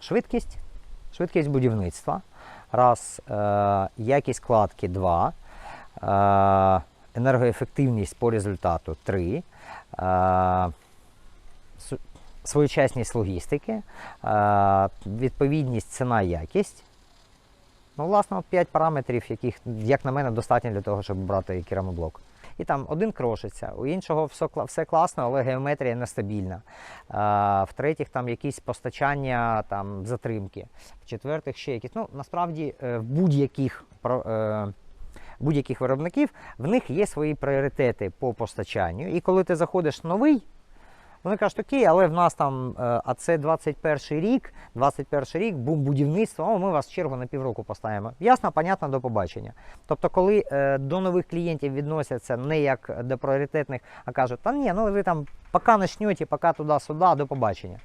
швидкість, швидкість будівництва, раз, е, якість кладки. 2, е, енергоефективність по результату. 3, е, своєчасність логістики, е, відповідність ціна якість. Ну, власне, 5 параметрів, яких, як на мене, достатньо для того, щоб брати керамоблок. І там один крошиться, у іншого все, все класно, але геометрія нестабільна. А, в-третіх, там якісь постачання, там затримки. В-четвертих, ще якісь. Ну, насправді, е, в будь-яких е, будь-яких виробників в них є свої пріоритети по постачанню. І коли ти заходиш новий, вони кажуть, окей, але в нас там, е, а це 21 рік, 21 рік, бум будівництво, о, ми вас в чергу на півроку поставимо. Ясно, понятно, до побачення. Тобто, коли е, до нових клієнтів відносяться не як до пріоритетних, а кажуть, та ні, ну ви там поки начнете, поки туди-сюди, до побачення.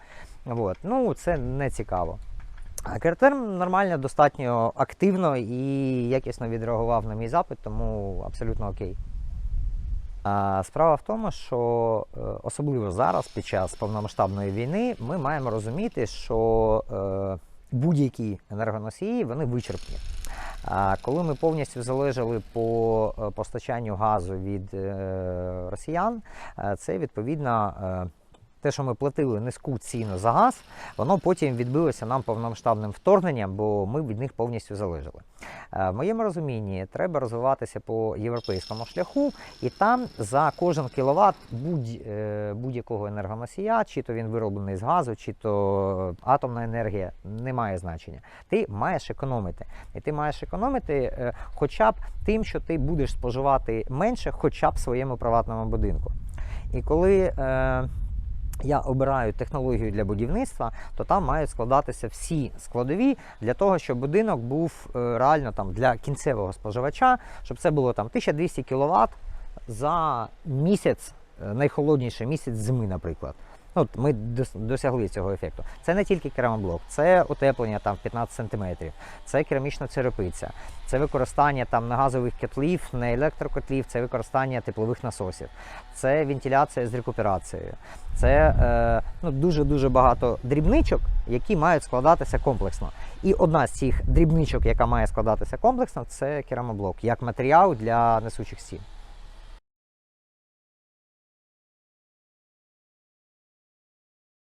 От. Ну, це не цікаво. А Кертерм нормально, достатньо активно і якісно відреагував на мій запит, тому абсолютно окей. Справа в тому, що е, особливо зараз, під час повномасштабної війни, ми маємо розуміти, що е, будь-які енергоносії вони вичерпні. Коли ми повністю залежали по е, постачанню газу від росіян, це відповідно. Е, те, що ми платили низьку ціну за газ, воно потім відбилося нам повномасштабним вторгненням, бо ми від них повністю залежали. Е, В моєму розумінні треба розвиватися по європейському шляху, і там за кожен кіловат будь, е, будь-якого енергоносія, чи то він вироблений з газу, чи то атомна енергія, не має значення. Ти маєш економити. І ти маєш економити е, хоча б тим, що ти будеш споживати менше, хоча б в своєму приватному будинку. І коли е, я обираю технологію для будівництва, то там мають складатися всі складові для того, щоб будинок був е, реально там для кінцевого споживача, щоб це було там 1200 кВт за місяць, найхолодніший місяць зими, наприклад. Ну, От ми досягли цього ефекту. Це не тільки керамоблок, це утеплення там в 15 см, це керамічна черепиця, це використання там не газових котлів, не електрокотлів, це використання теплових насосів, це вентиляція з рекуперацією. Це е, ну, дуже-дуже багато дрібничок, які мають складатися комплексно. І одна з цих дрібничок, яка має складатися комплексно, це керамоблок, як матеріал для несучих стін.